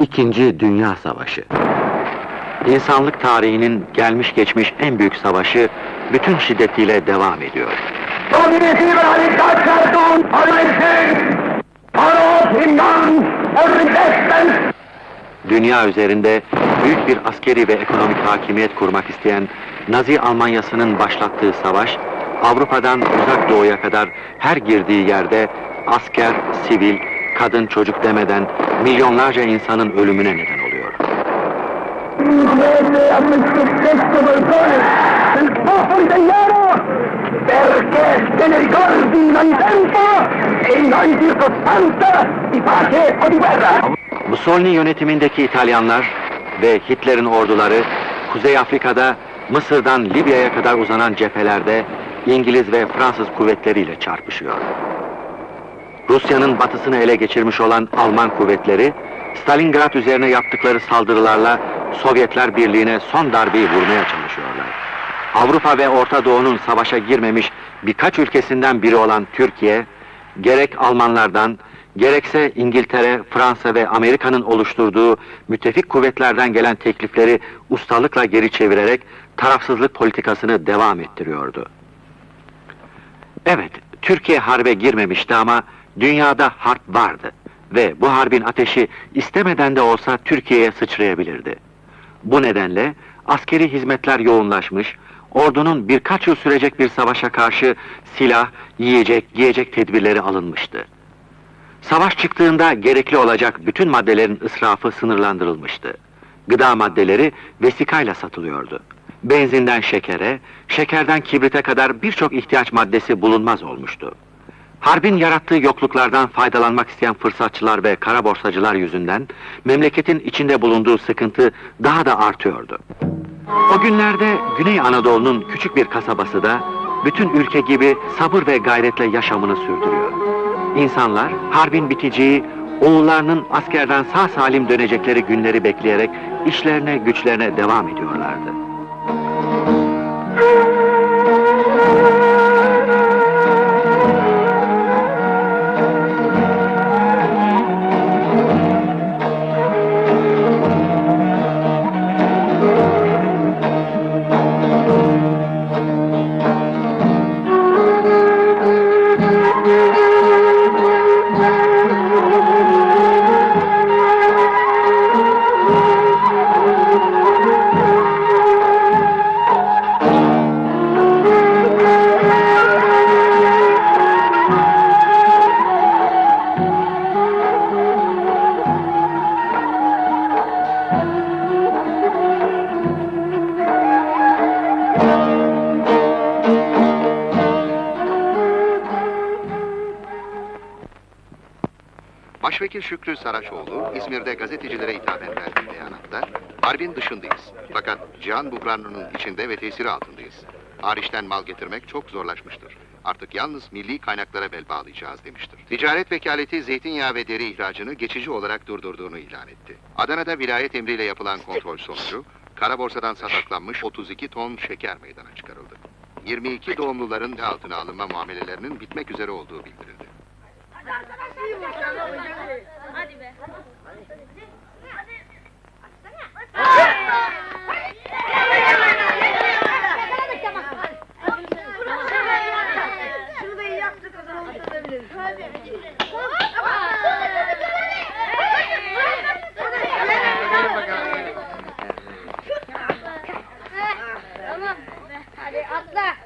İkinci Dünya Savaşı. İnsanlık tarihinin gelmiş geçmiş en büyük savaşı bütün şiddetiyle devam ediyor. Dünya üzerinde büyük bir askeri ve ekonomik hakimiyet kurmak isteyen Nazi Almanyası'nın başlattığı savaş, Avrupa'dan uzak doğuya kadar her girdiği yerde asker, sivil, kadın, çocuk demeden milyonlarca insanın ölümüne neden oluyor. Mussolini yönetimindeki İtalyanlar ve Hitler'in orduları Kuzey Afrika'da Mısır'dan Libya'ya kadar uzanan cephelerde İngiliz ve Fransız kuvvetleriyle çarpışıyor. Rusya'nın batısını ele geçirmiş olan Alman kuvvetleri Stalingrad üzerine yaptıkları saldırılarla Sovyetler Birliği'ne son darbeyi vurmaya çalışıyorlar. Avrupa ve Orta Doğu'nun savaşa girmemiş birkaç ülkesinden biri olan Türkiye, gerek Almanlardan, gerekse İngiltere, Fransa ve Amerika'nın oluşturduğu müttefik kuvvetlerden gelen teklifleri ustalıkla geri çevirerek tarafsızlık politikasını devam ettiriyordu. Evet, Türkiye harbe girmemişti ama dünyada harp vardı ve bu harbin ateşi istemeden de olsa Türkiye'ye sıçrayabilirdi. Bu nedenle askeri hizmetler yoğunlaşmış, ordunun birkaç yıl sürecek bir savaşa karşı silah, yiyecek, giyecek tedbirleri alınmıştı. Savaş çıktığında gerekli olacak bütün maddelerin ısrafı sınırlandırılmıştı. Gıda maddeleri vesikayla satılıyordu. Benzinden şekere, şekerden kibrite kadar birçok ihtiyaç maddesi bulunmaz olmuştu. Harbin yarattığı yokluklardan faydalanmak isteyen fırsatçılar ve kara borsacılar yüzünden memleketin içinde bulunduğu sıkıntı daha da artıyordu. O günlerde Güney Anadolu'nun küçük bir kasabası da bütün ülke gibi sabır ve gayretle yaşamını sürdürüyor. İnsanlar harbin biteceği, oğullarının askerden sağ salim dönecekleri günleri bekleyerek işlerine güçlerine devam ediyorlardı. Başvekil Şükrü Saraçoğlu, İzmir'de gazetecilere hitaben verdiği beyanatta, harbin dışındayız. Fakat cihan buhranının içinde ve tesiri altındayız. Hariçten mal getirmek çok zorlaşmıştır. Artık yalnız milli kaynaklara bel bağlayacağız demiştir. Ticaret vekaleti zeytinyağı ve deri ihracını geçici olarak durdurduğunu ilan etti. Adana'da vilayet emriyle yapılan kontrol sonucu, kara borsadan sataklanmış 32 ton şeker meydana çıkarıldı. 22 doğumluların altına alınma muamelelerinin bitmek üzere olduğu bildirildi. Hadi be. Şunu da iyi yaptık o zaman oturabiliriz. Tamam. Hadi atla.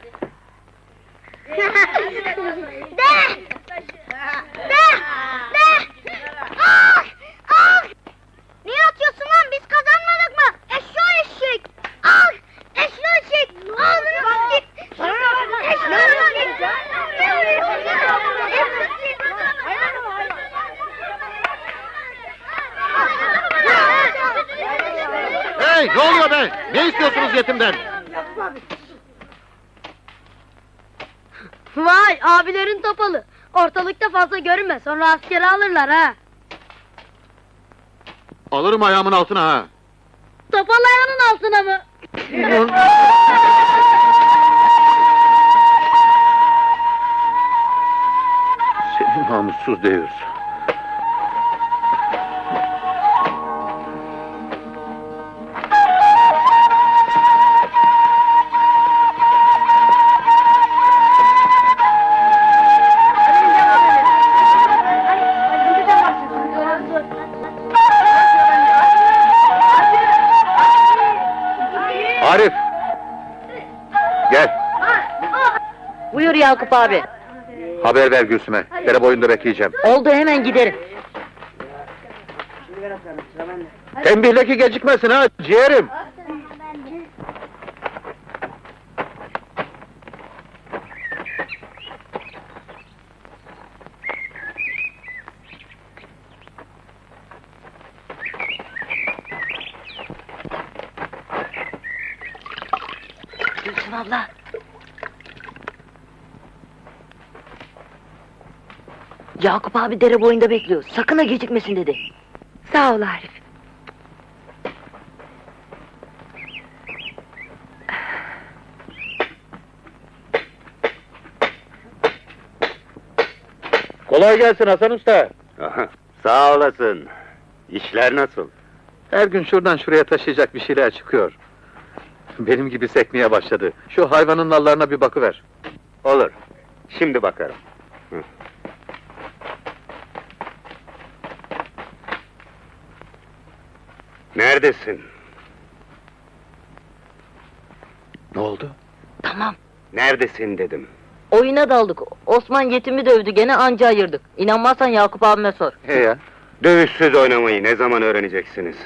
De! De! De! Ah! Ah! Niye atıyorsun lan? Biz kazanmadık mı? Eşşoğlu eşek! Ah! Eşşoğlu eşek! Ağzını siktir! Eşşoğlu eşek! Hey ne oluyor be? Ne yetimden? Vay abilerin topalı. Ortalıkta fazla görünme sonra askere alırlar ha. Alırım ayağımın altına ha. Topal ayağının altına mı? Seni namussuz devir. Yakup abi. Haber ver Gülsüm'e. Dere boyunda bekleyeceğim. Oldu hemen giderim. Tembihle ki gecikmesin ha ciğerim. Gülsüm abla. Yakup abi dere boyunda bekliyor. Sakın ha gecikmesin dedi. Sağ ol Arif. Kolay gelsin Hasan Usta. Sağ olasın. İşler nasıl? Her gün şuradan şuraya taşıyacak bir şeyler çıkıyor. Benim gibi sekmeye başladı. Şu hayvanın nallarına bir bakıver. Olur. Şimdi bakarım. Neredesin? Ne oldu? Tamam. Neredesin dedim. Oyuna daldık. Osman yetimi dövdü gene anca ayırdık. İnanmazsan Yakup abime sor. He ya. Dövüşsüz oynamayı ne zaman öğreneceksiniz?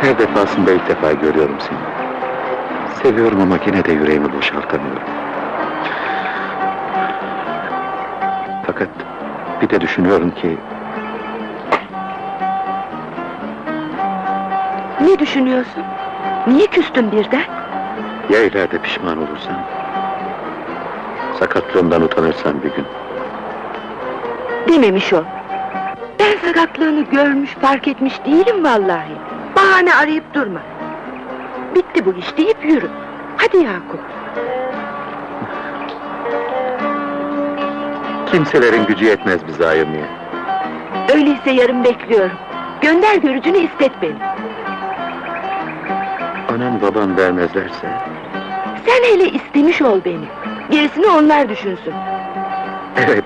Her defasında ilk defa görüyorum seni. Seviyorum ama yine de yüreğimi boşaltamıyorum. Fakat bir de düşünüyorum ki Ne düşünüyorsun? Niye küstün birden? ya ileride pişman olursan? Sakatlığımdan utanırsan bir gün. Dememiş o. Ben sakatlığını görmüş, fark etmiş değilim vallahi. Bahane arayıp durma. Bitti bu iş deyip yürü. Hadi Yakup. Kimselerin gücü yetmez bizi ayırmaya. Öyleyse yarın bekliyorum. Gönder görücünü istet beni. Anan baban vermezlerse Sen hele istemiş ol beni. Gerisini onlar düşünsün. Evet.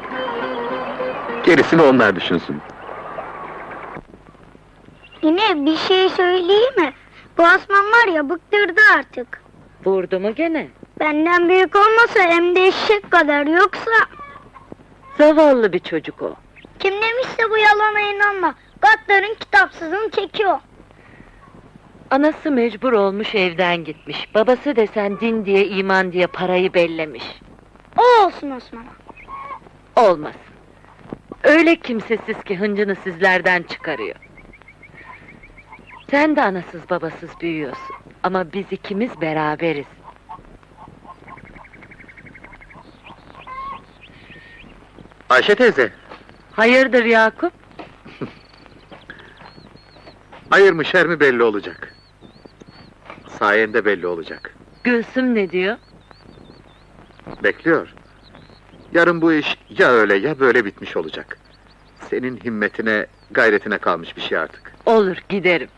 Gerisini onlar düşünsün. Yine bir şey söyleyeyim mi? Bu Osman var ya bıktırdı artık. Vurdu mu gene? Benden büyük olmasa hem de eşek kadar yoksa... Zavallı bir çocuk o. Kim demişse bu yalana inanma. Gatların kitapsızını çekiyor. Anası mecbur olmuş evden gitmiş. Babası desen din diye iman diye parayı bellemiş. O olsun Osman'a. Olmaz. Öyle kimsesiz ki hıncını sizlerden çıkarıyor. Sen de anasız babasız büyüyorsun. Ama biz ikimiz beraberiz. Ayşe teyze. Hayırdır Yakup? Hayır mı şer mi belli olacak. Sayende belli olacak. Gülsüm ne diyor? Bekliyor. Yarın bu iş ya öyle ya böyle bitmiş olacak. Senin himmetine, gayretine kalmış bir şey artık. Olur giderim.